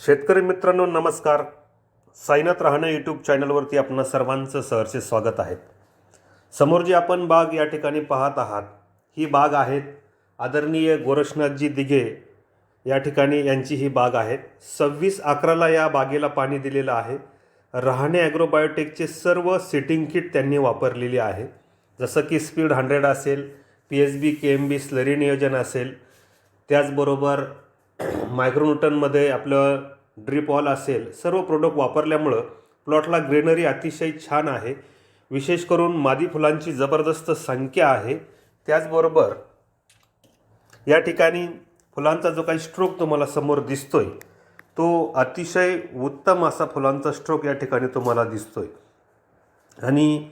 शेतकरी मित्रांनो नमस्कार. साईनाथ राहणे यूट्यूब चॅनलवरती आपणा सर्वांचं सहर्षे स्वागत आहे. समोर जी आपण बाग या ठिकाणी पाहत आहात ही बाग आहेत आदरणीय गोरक्षनाथजी दिघे या ठिकाणी यांची ही बाग आहे. सव्वीस अकराला या बागेला पाणी दिलेलं आहे. रहाणे ॲग्रोबायोटेकचे सर्व सिटिंग किट त्यांनी वापरलेली आहे. जसं की स्पीड हंड्रेड असेल P H B K M B slurry नियोजन असेल. त्याचबरोबर मायक्रोन्यूटनमध्ये आपलं ड्रीप ऑल असेल सर्व प्रोडक्ट वापरल्यामुळं प्लॉटला ग्रीनरी अतिशय छान आहे. विशेष करून मादी फुलांची जबरदस्त संख्या आहे. त्याचबरोबर या ठिकाणी फुलांचा जो काही स्ट्रोक तुम्हाला समोर दिसतोय तो अतिशय उत्तम असा फुलांचा स्ट्रोक या ठिकाणी तुम्हाला दिसतोय. आणि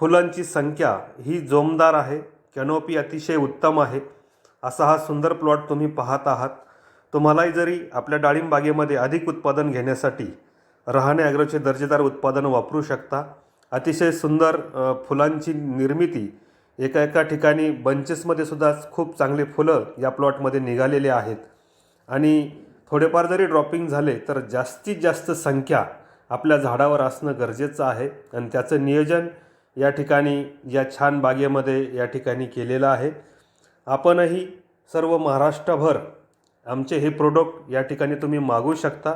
फुलांची संख्या ही जोमदार आहे कॅनोपी अतिशय उत्तम आहे. असा हा सुंदर प्लॉट तुम्ही पाहत आहात. तुम्हालाही जरी आपल्या डाळिंब बागेमध्ये अधिक उत्पादन घेण्यासाठी रहाणे ॲग्रोचे दर्जेदार उत्पादन वापरू शकता अतिशय सुंदर फुलांची निर्मिती एका एका ठिकाणी बंचेसमध्ये सुद्धा खूप चांगले फुलं या प्लॉटमध्ये निघालेले आहेत. आणि थोडेफार जरी ड्रॉपिंग झाले तर जास्तीत जास्त संख्या आपल्या झाडावर असणं गरजेचं आहे. आणि त्याचं नियोजन या ठिकाणी या छान बागेमध्ये या ठिकाणी केलेलं आहे. आपणही सर्व महाराष्ट्रभर आमचे हे प्रोडक्ट या ठिकाणी तुम्ही मागवू शकता.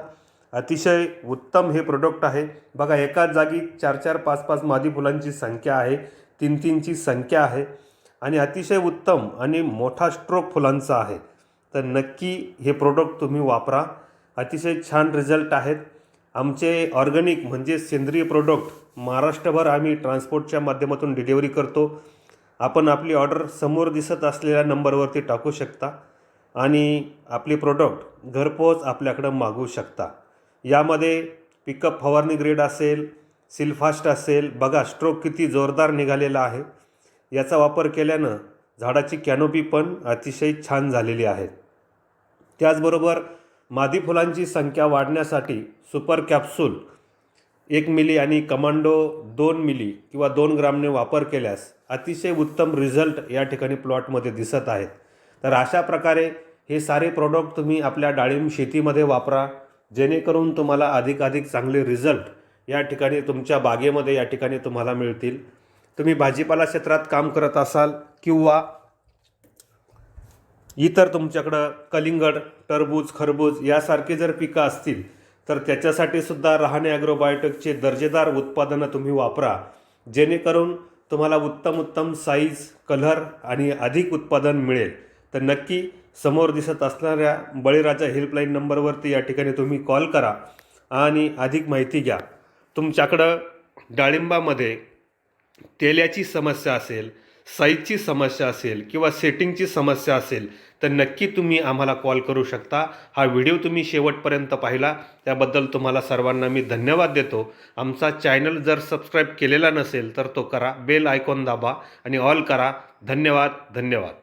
अतिशय उत्तम हे प्रोडक्ट आहे. बघा एकाच जागी चार चार पाच पाच मादी फुलांची संख्या आहे. तीन तीनची संख्या आहे. आणि अतिशय उत्तम आणि मोठा स्ट्रोक फुलांचा आहे. तर नक्की हे प्रोडक्ट तुम्ही वापरा. अतिशय छान रिझल्ट आहेत. आमचे ऑर्गॅनिक म्हणजे सेंद्रिय प्रोडक्ट महाराष्ट्रभर आम्ही ट्रान्सपोर्टच्या माध्यमातून डिलिव्हरी करतो. आपण आपली ऑर्डर समोर दिसत असलेल्या नंबरवरती टाकू शकता. आणि आपली प्रोडक्ट घरपोच आपल्याकडं मागवू शकता. यामध्ये पिकअप फवारणी ग्रेड असेल सिलफास्ट असेल बघा स्ट्रोक किती जोरदार निघालेला आहे. याचा वापर केल्यानं झाडाची कॅनोपी पण अतिशय छान झालेली आहे. त्याचबरोबर मादी फुलांची संख्या वाढण्यासाठी सुपर कॅप्सूल एक मिली आणि कमांडो दोन मिली किंवा दोन ग्रामने वापर केल्यास अतिशय उत्तम रिझल्ट या ठिकाणी प्लॉटमध्ये दिसत आहेत. तर अशा प्रकारे हे सारे प्रोडक्ट तुम्ही आपल्या डाळिंब शेतीमध्ये वापरा. जेणेकरून तुम्हाला अधिकाधिक चांगले रिझल्ट या ठिकाणी तुमच्या बागेमध्ये या ठिकाणी तुम्हाला मिळतील. तुम्ही भाजीपाला क्षेत्रात काम करत असाल किंवा इतर तुमच्याकडं कलिंगड टरबूज खरबूज यासारखे जर पिकं असतील तर त्याच्यासाठी सुद्धा रहाणे ॲग्रोबायोटिकचे दर्जेदार उत्पादनं तुम्ही वापरा. जेणेकरून तुम्हाला उत्तम उत्तम साईज कलर आणि अधिक उत्पादन मिळेल. तर नक्की समोर दिसत असणाऱ्या बळीराजा हेल्पलाईन नंबरवरती या ठिकाणी तुम्ही कॉल करा आणि अधिक माहिती घ्या. तुमच्याकडं डाळिंबामध्ये तेल्याची समस्या असेल साईजची समस्या असेल किंवा सेटिंगची समस्या असेल तर नक्की तुम्ही आम्हाला कॉल करू शकता. हा व्हिडिओ तुम्ही शेवटपर्यंत पाहिला. त्याबद्दल तुम्हाला सर्वांना मी धन्यवाद देतो. आमचा चॅनल जर सबस्क्राईब केलेला नसेल तर तो करा. बेल आयकॉन दाबा आणि ऑल करा. धन्यवाद धन्यवाद.